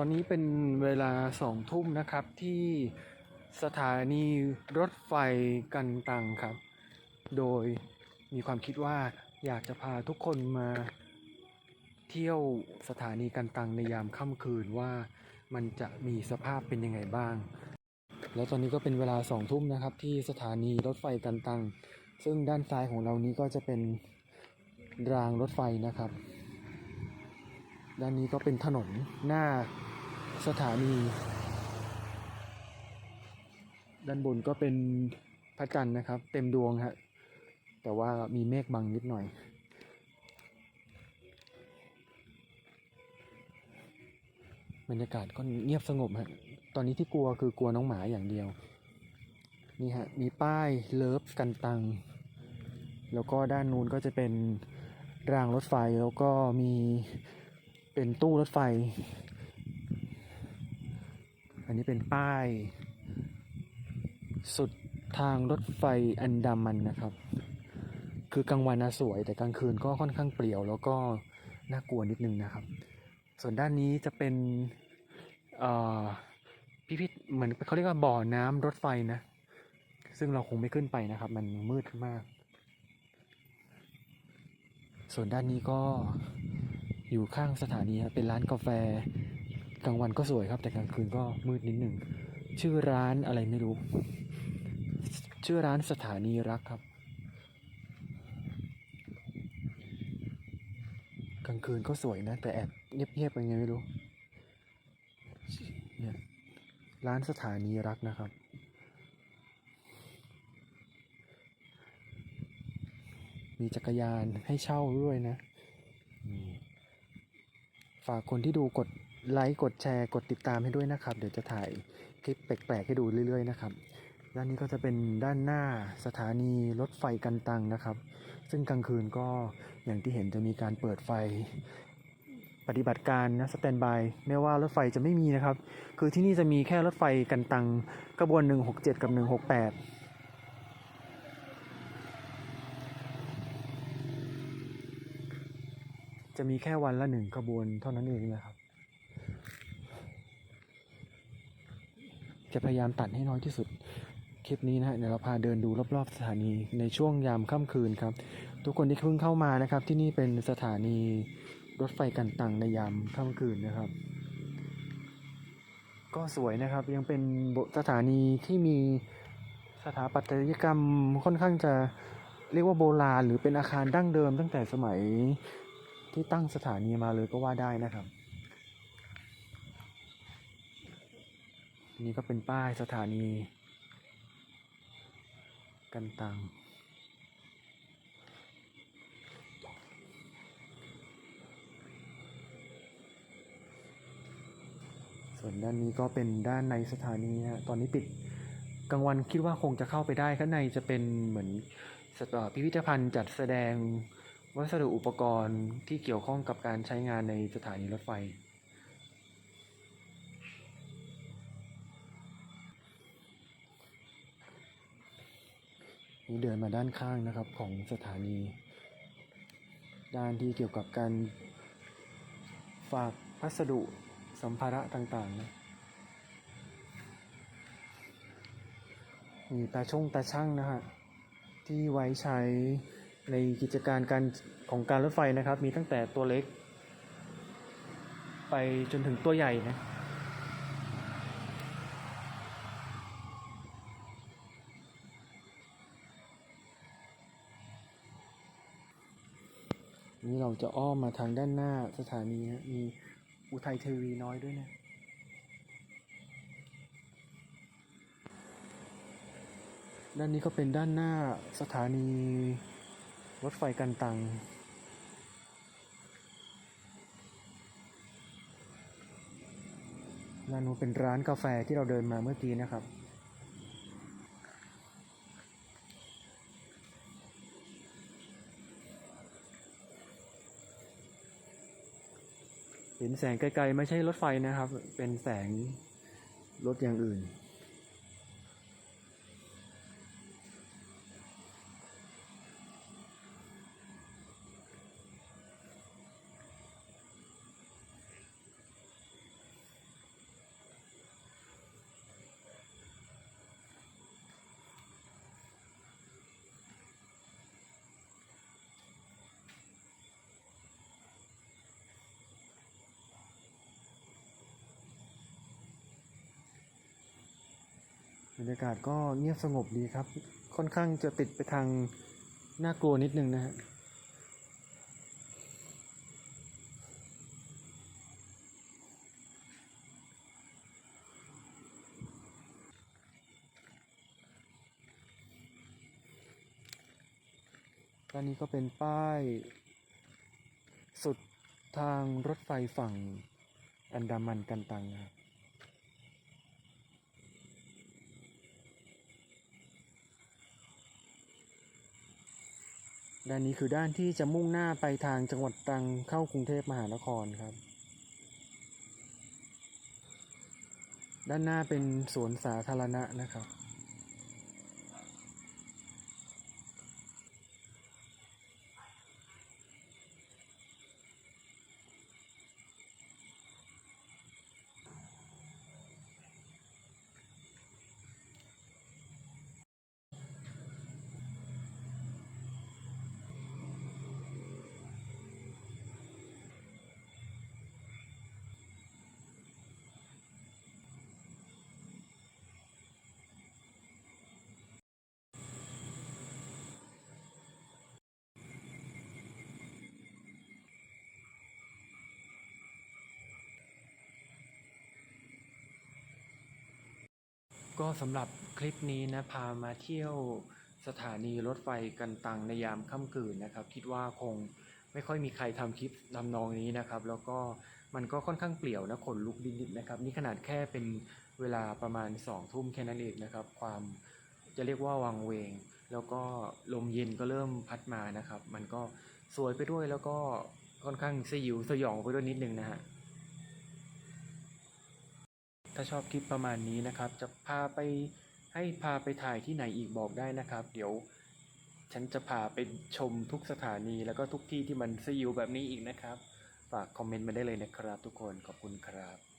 อนนี้เป็นเวลาสองทุ่มนะครับที่สถานีรถไฟกันตังครับ โดยมีความคิดว่าอยากจะพาทุกคนมาเที่ยวสถานีกันตังในยามค่ำคืนว่ามันจะมีสภาพเป็นยังไงบ้าง แล้วตอนนี้ก็เป็นเวลาสองทุ่มนะครับ ที่สถานีรถไฟกันตัง ซึ่งด้านซ้ายของเรานี้ก็จะเป็นรางรถไฟนะครับ ด้านนี้ก็เป็นถนนหน้า สถานี ด้านบนก็เป็นพระจันทร์นะครับ เต็มดวงฮะแต่ว่ามีเมฆบังนิดหน่อย บรรยากาศก็เงียบสงบฮะตอนนี้ที่กลัวคือกลัวน้องหมาอย่างเดียว นี่ฮะมีป้ายเลิฟกันตัง แล้วก็ด้านนู้นก็จะเป็นรางรถไฟแล้วก็มีเป็นตู้รถไฟ อันนี้เป็นป้าย สุดทางรถไฟอันดามันนะครับ คือกลางวันนะสวย แต่กลางคืนก็ค่อนข้างเปลี่ยว แล้วก็น่ากลัวนิดนึงนะครับ ส่วนด้านนี้จะเป็นเอ่พิพิธเหมือนเขาเรียกว่าบ่อน้ำรถไฟนะ ซึ่งเราคงไม่ขึ้นไปนะครับ มันมืดมาก ส่วนด้านนี้ก็อยู่ข้างสถานีเป็นร้านกาแฟ กลางวันก็สวยครับ แต่กลางคืนก็มืดนิดหนึ่ง ชื่อร้านอะไรไม่รู้ ชื่อร้านสถานีรักครับ กลางคืนก็สวยนะ แต่แอบเงียบๆยังไงไม่รู้เนี่ยร้านสถานีรักนะครับ มีจักรยานให้เช่าด้วยนะ ฝากคนที่ดูกด ไลค์กดแชร์กดติดตามให้ด้วยนะครับ เดี๋ยวจะถ่ายคลิปแปลกๆให้ดูเรื่อยๆนะครับด้านนี้ก็จะเป็นด้านหน้าสถานีรถไฟกันตังนะครับ ซึ่งกลางคืนก็อย่างที่เห็นจะมีการเปิดไฟปฏิบัติการนะสแตนบายไม่ว่ารถไฟจะไม่มีนะครับ คือที่นี่จะมีแค่รถไฟกันตังกระบวน 167 กับ 168จะมีแค่วันละหนึ่งขบวนเท่านั้นเองนะครับ จะพยายามตัดให้น้อยที่สุด คลิปนี้นะฮะเดี๋ยวเราพาเดินดูรอบๆ สถานีในช่วงยามค่ำคืนครับ ทุกคนที่เพิ่งเข้ามานะครับ ที่นี่เป็นสถานีรถไฟกันตังในยามค่ำคืนนะครับ ก็สวยนะครับยังเป็นสถานีที่มีสถาปัตยกรรมค่อนข้างจะเรียกว่าโบราณ หรือเป็นอาคารดั้งเดิมตั้งแต่สมัยที่ตั้งสถานีมาเลยก็ว่าได้นะครับ นี่ก็เป็นป้ายสถานี กันตังส่วนด้านนี้ก็เป็นด้านในสถานีนะฮะตอนนี้ปิดกลางวันคิดว่าคงจะเข้าไปได้ข้างในจะเป็นเหมือนสถาพิพิธภัณฑ์จัดแสดงวัสดุอุปกรณ์ที่เกี่ยวข้องกับการใช้งานในสถานีรถไฟ นี่เดินมาด้านข้างนะครับของสถานี ด้านที่เกี่ยวกับการฝากพัสดุสัมภาระต่างๆนะมีตาช่งตาช่างนะฮะที่ไว้ใช้ในกิจการการของการรถไฟนะครับ มีตั้งแต่ตัวเล็ก ไปจนถึงตัวใหญ่นะ นี่เรา จะอ้อมมาทางด้านหน้าสถานีฮะมีอุทัยเทวีน้อยด้วยนะด้านนี้ก็เป็นด้านหน้าสถานีรถไฟกันตัง ด้านนู้นเป็นร้านกาแฟที่เราเดินมาเมื่อกี้นะครับ เห็นแสงไกลๆไม่ใช่รถไฟนะครับ เป็นแสงรถอย่างอื่น รรยากาศก็เงียบสงบดีครับ ค่อนข้างจะติดไปทางน่ากลัวนิดนึงนะฮะด้านนี้ก็เป็นป้าย สุดทางรถไฟฝั่งอันดามันกันตังครับ ด้านนี้คือด้านที่จะมุ่งหน้าไปทางจังหวัดตรังเข้ากรุงเทพมหานครครับ ด้านหน้าเป็นสวนสาธารณะนะครับ ก็สำหรับคลิปนี้นะพามาเที่ยวสถานีรถไฟกันตังในยามค่ำคืนนะครับ คิดว่าคงไม่ค่อยมีใครทำคลิปทำนองนี้นะครับ แล้วก็มันก็ค่อนข้างเปลี่ยวนะขนลุกนิดๆนะครับ นี่ขนาดแค่เป็นเวลาประมาณสองทุ่มแค่นั้นเองนะครับ ความจะเรียกว่าวังเวง แล้วก็ลมเย็นก็เริ่มพัดมานะครับ มันก็สวยไปด้วยแล้วก็ค่อนข้างสยิวสยองไปด้วยนิดนึงนะฮะ ถ้าชอบคลิปประมาณนี้นะครับ จะพาไปให้พาไปถ่ายที่ไหนอีกบอกได้นะครับ เดี๋ยวฉันจะพาไปชมทุกสถานีแล้วก็ทุกที่ที่มันสยิวแบบนี้อีกนะครับ ฝากคอมเมนต์มาได้เลยนะครับ ทุกคนขอบคุณครับ